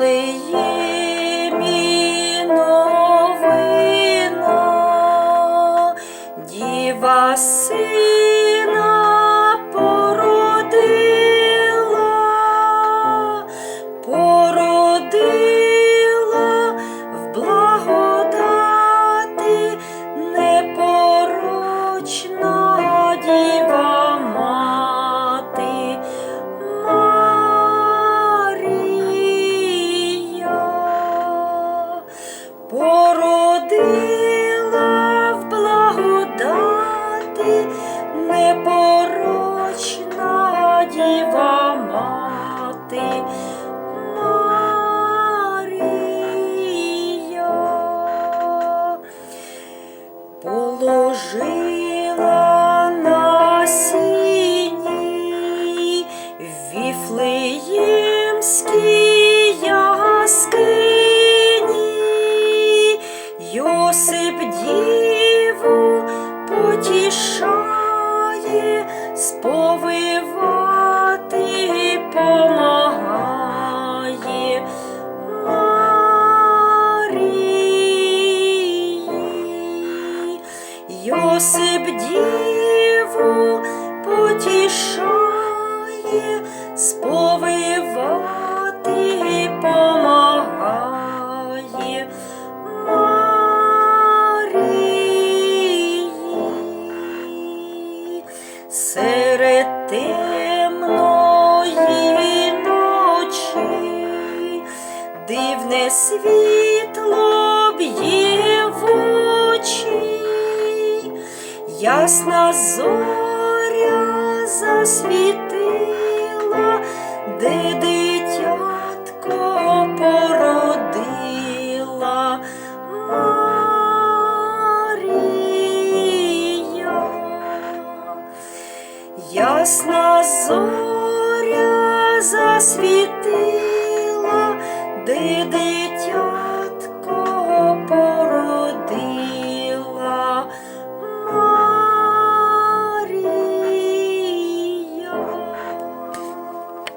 Віфлеємі новина, діва сина породила в благодати, непорочна діва сповивати помагає. Потішає, сповивати помагає. Серед темної ночі. Дивне світло б'є в очі, ясна зоря засвітила, ясна зоря засвіти.